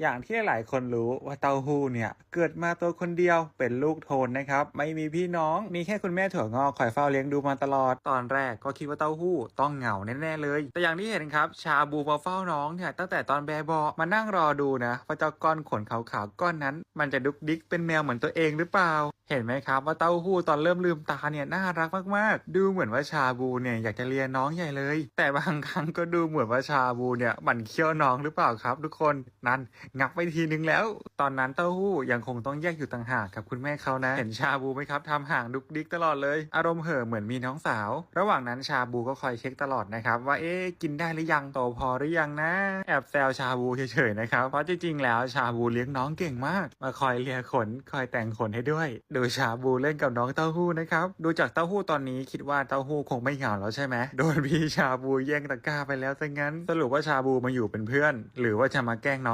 อย่างที่หลายคนรู้ว่าเต้าหู้เนี่ย เกิดมาตัวคนเดียวเป็นลูกโทนนะครับ ไม่มีพี่น้องมีแค่คุณแม่ถั่วงอกคอยเฝ้าเลี้ยงดูมาตลอด ตอนแรกก็คิดว่าเต้าหู้ต้องเหงาแน่ๆเลย แต่อย่างที่เห็นครับ ชาบูมาเฝ้าน้องเนี่ยตั้งแต่ตอนแบบเบาะมานั่งรอดูนะว่าเจ้าก้อนขนขาวๆก้อนนั้น มันจะดุกดิกเป็นแมวเหมือนตัวเองหรือเปล่า เห็นไหมครับว่าเต้าหู้ตอนเริ่มลืมตาเนี่ยน่ารักมากๆ ดูเหมือนว่าชาบูเนี่ยอยากจะเลียน้องใหญ่เลย แต่บางครั้งก็ดูเหมือนว่าชาบูเนี่ยมันเคี้ยวน้องหรือเปล่าครับ ทุกคนนั่นงับไปทีนึงแล้ว ตอนนั้นเต้าหู้ยังคงต้องแยกอยู่ต่างหากกับคุณแม่เขานะ เห็นชาบูไหมครับทำห่างดุกดิกตลอดเลย อารมณ์เห่อเหมือนมีน้องสาว ระหว่างนั้นชาบูก็คอยเช็คตลอดนะครับว่าเอ๊กินได้หรือยังโตพอหรือยังนะแอบแซวชาบูเฉยๆนะครับเพราะจริงๆแล้วชาบูเลี้ยงน้องเก่งมาก มาคอยเลียขนคอยแต่งขนให้ด้วยดูชาบูเล่นกับน้องเต้าหู้นะครับ ดูจากเต้าหู้ตอนนี้คิดว่าเต้าหู้คงไม่เหงาแล้วใช่ไหมโดนพี่ชาบูแย่งตะกร้าไปแล้วซะงั้น สรุปว่าชาบูมาอยู่เป็นเพื่อน หรือว่าจะมาแกล้งน้อง